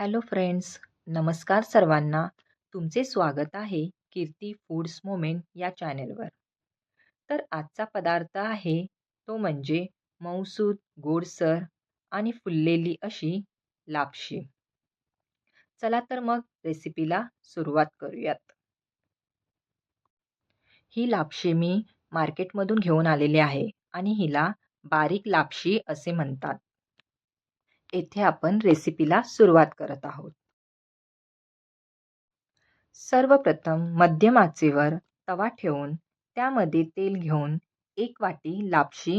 Hello friends नमस्कार सर्वांना. तुमचे स्वागत आहे कीर्ती फूड्स मोमेंट या चॅनेलवर. तर आजचा पदार्थ आहे तो म्हणजे मऊसूद गोडसर आणि फुललेली अशी लापशी. चला तर मग रेसिपीला सुरुवात करूयात. ही लापशी मी मार्केटमधून घेऊन आलेली आहे आणि हिला बारीक लापशी असे म्हणतात. येथे आपण रेसिपीला सुरुवात करत आहोत. सर्वप्रथम मध्यम आचेवर तवा ठेवून त्यामध्ये तेल घेऊन एक वाटी लापशी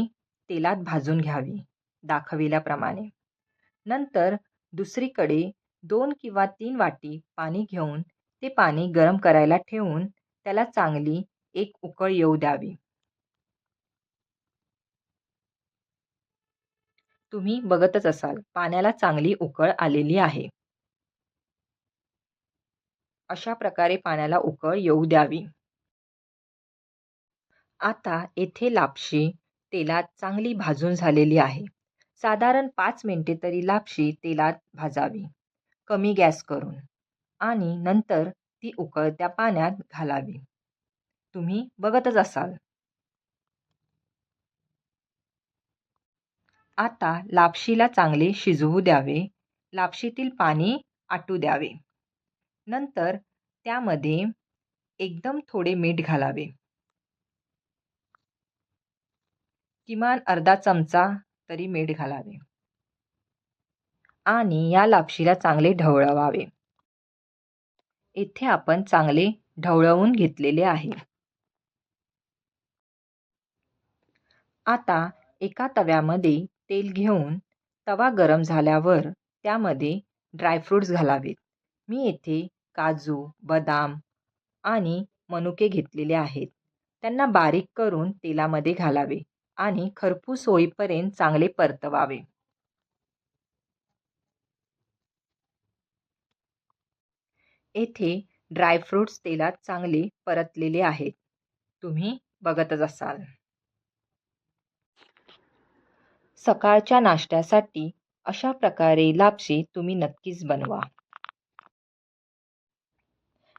तेलात भाजून घ्यावी दाखविल्याप्रमाणे. नंतर दुसरीकडे दोन किंवा तीन वाटी पाणी घेऊन ते पाणी गरम करायला ठेवून त्याला चांगली एक उकळ येऊ द्यावी. तुम्ही बघतच असाल पाण्याला चांगली उकळ आलेली आहे. अशा प्रकारे पाण्याला उकळ येऊ द्यावी. आता येथे लापशी तेलात चांगली भाजून झालेली आहे. साधारण पाच मिनिटे तरी लापशी तेलात भाजावी. कमी गॅस करून आणि नंतर ती उकळत्या पाण्यात घालावी. तुम्ही बघतच असाल. आता लापशीला चांगले शिजवू द्यावे. लापशीतील पाणी आटू द्यावे. नंतर त्यामध्ये एकदम थोडे मीठ घालावे. किमान अर्धा चमचा तरी मीठ घालावे. आणि या लापशीला चांगले ढवळवावे. येथे आपण चांगले ढवळवून घेतलेले आहे. आता एका तव्यामध्ये तेल घेऊन तवा गरम झाल्यावर त्यामध्ये ड्रायफ्रूट्स घालावेत. मी येथे काजू बदाम आणि मनुके घेतलेले आहेत. त्यांना बारीक करून तेलामध्ये घालावे आणि खरपूस होईपर्यंत चांगले परतवावे. येथे ड्रायफ्रूट्स तेलात चांगले परतलेले आहेत. तुम्ही बघतच असाल. सकाळच्या नाश्त्यासाठी अशा प्रकारे लापशी तुम्ही नक्कीच बनवा.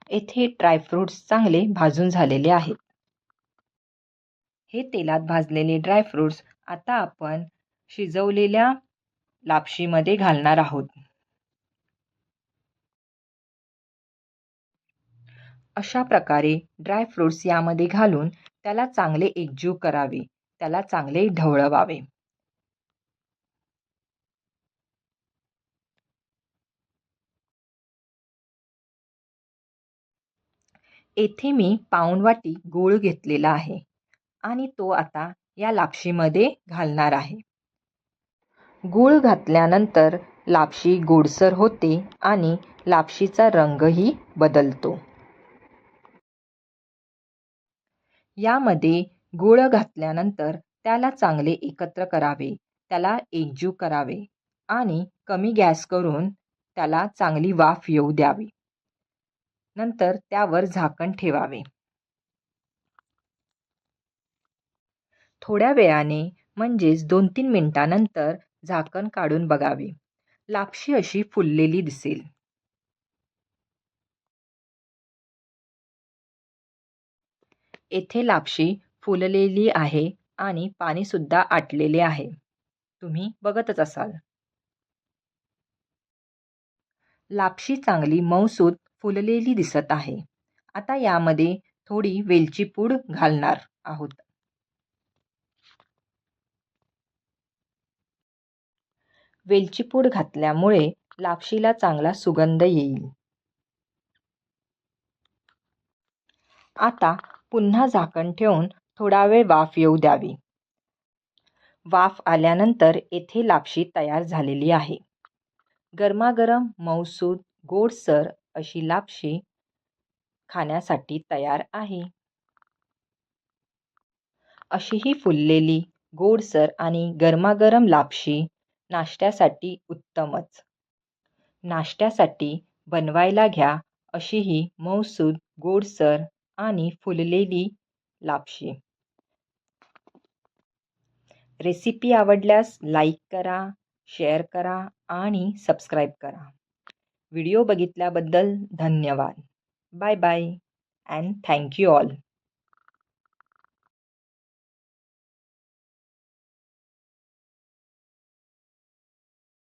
येथे ड्रायफ्रूट्स चांगले भाजून झालेले आहेत. हे तेलात भाजलेले ड्रायफ्रूट्स आता आपण शिजवलेल्या लापशीमध्ये घालणार आहोत. अशा प्रकारे ड्रायफ्रूट्स यामध्ये घालून त्याला चांगले एकजीव करावे त्याला चांगले ढवळवावे. येथे मी पाऊणवाटी गूळ घेतलेला आहे आणि तो आता या लापशीमध्ये घालणार आहे. गूळ घातल्यानंतर लापशी गोडसर होते आणि लापशीचा रंगही बदलतो. यामध्ये गूळ घातल्यानंतर त्याला चांगले एकत्र करावे त्याला एकजीव करावे आणि कमी गॅस करून त्याला चांगली वाफ येऊ द्यावी. नंतर त्यावर झाकण ठेवावे. थोड्या वेळाने म्हणजेच दोन तीन मिनिटानंतर झाकण काढून बघावे. लापशी अशी फुललेली दिसेल. येथे लापशी फुललेली आहे आणि पाणीसुद्धा आटलेले आहे. तुम्ही बघतच असाल. लापशी चांगली मऊसूत फुललेली दिसत आहे. आता यामध्ये थोडी वेलची पूड घालणार आहोत. वेलची पूड घातल्यामुळे लापशीला चांगला सुगंध येईल. आता पुन्हा झाकण ठेवून थोडा वेळ वाफ येऊ द्यावी. वाफ आल्यानंतर येथे लापशी तयार झालेली आहे. गरमागरम मऊसूद गोडसर अशी लापशी खाण्यासाठी तयार आहे. अशी ही फुललेली गोडसर आणि गरमागरम लापशी नाश्त्यासाठी उत्तमच. नाश्त्यासाठी बनवायला घ्या अशी ही मऊसूद गोडसर आणि फुललेली लापशी. रेसिपी आवडल्यास लाईक करा शेअर करा आणि सबस्क्राईब करा. व्हिडिओ बघितल्याबद्दल धन्यवाद. Bye bye and thank you all.